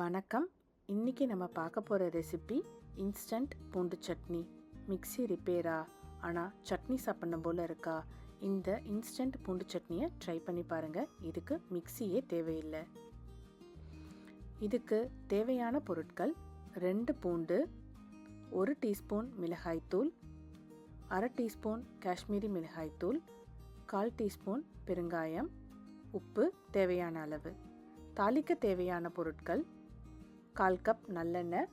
வணக்கம். இன்றைக்கி நம்ம பார்க்க போகிற ரெசிபி இன்ஸ்டன்ட் பூண்டு சட்னி. மிக்ஸி ரிப்பேரா ஆனால் சட்னி சாப்பிடணும் போல் இருக்கா? இந்த இன்ஸ்டன்ட் பூண்டு சட்னியை ட்ரை பண்ணி பாருங்கள் இதுக்கு மிக்ஸியே தேவையில்லை. இதுக்கு தேவையான பொருட்கள் ரெண்டு பூண்டு ஒரு டீஸ்பூன் மிளகாய்த்தூள் அரை டீஸ்பூன் காஷ்மீரி மிளகாய்த்தூள் கால் டீஸ்பூன் பெருங்காயம் உப்பு தேவையான அளவு. தாளிக்க தேவையான பொருட்கள் கால் கப் நல்லெண்ணெய்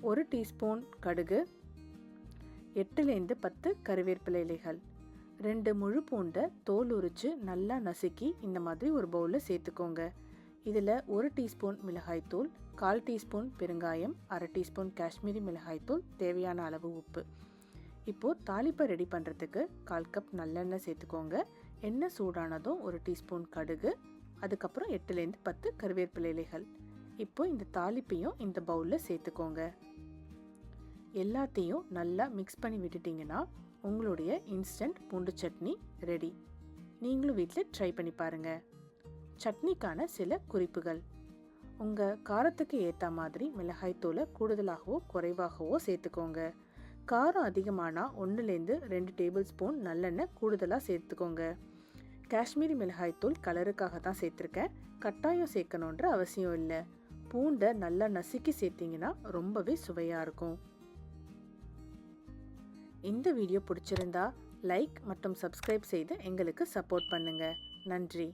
ஒரு டீஸ்பூன் கடுகு எட்டுலேருந்து பத்து கருவேப்பிலை இலைகள் ரெண்டு முழு பூண்டை தோல் உரித்து நல்லா நசுக்கி இந்த மாதிரி ஒரு பவுலில் சேர்த்துக்கோங்க. இதில் ஒரு டீஸ்பூன் மிளகாய்த்தூள் கால் டீஸ்பூன் பெருங்காயம் அரை டீஸ்பூன் காஷ்மீரி மிளகாய்த்தூள் தேவையான அளவு உப்பு. இப்போது தாளிப்பை ரெடி பண்ணுறதுக்கு கால் கப் நல்லெண்ணெய் சேர்த்துக்கோங்க. எண்ணெய் சூடானதும் ஒரு டீஸ்பூன் கடுகு அதுக்கப்புறம் எட்டுலேருந்து பத்து கருவேப்பிலை இலைகள். இப்போ இந்த தாளிப்பையும் இந்த பவுலில் சேர்த்துக்கோங்க. எல்லாத்தையும் நல்லா மிக்ஸ் பண்ணி விட்டுட்டிங்கன்னா உங்களுடைய இன்ஸ்டன்ட் பூண்டு சட்னி ரெடி நீங்களும் வீட்டில் ட்ரை பண்ணி பாருங்கள் சட்னிக்கான சில குறிப்புகள். உங்கள் காரத்துக்கு ஏற்ற மாதிரி மிளகாய்த்தூளை கூடுதலாகவோ குறைவாகவோ சேர்த்துக்கோங்க. காரம் அதிகமானால் ஒன்றுலேருந்து ரெண்டு டேபிள் ஸ்பூன் நல்லெண்ணெய் கூடுதலாக சேர்த்துக்கோங்க. காஷ்மீரி மிளகாய்த்தூள் கலருக்காக தான் சேர்த்துருக்கேன். கட்டாயம் சேர்க்கணுன்ற அவசியம் இல்லை. பூண்டை நல்லா நசுக்கி சேர்த்திங்கன்னா ரொம்பவே சுவையாக இருக்கும். இந்த வீடியோ பிடிச்சிருந்தா லைக் மற்றும் சப்ஸ்கிரைப் செய்து எங்களுக்கு சப்போர்ட் பண்ணுங்கள் நன்றி.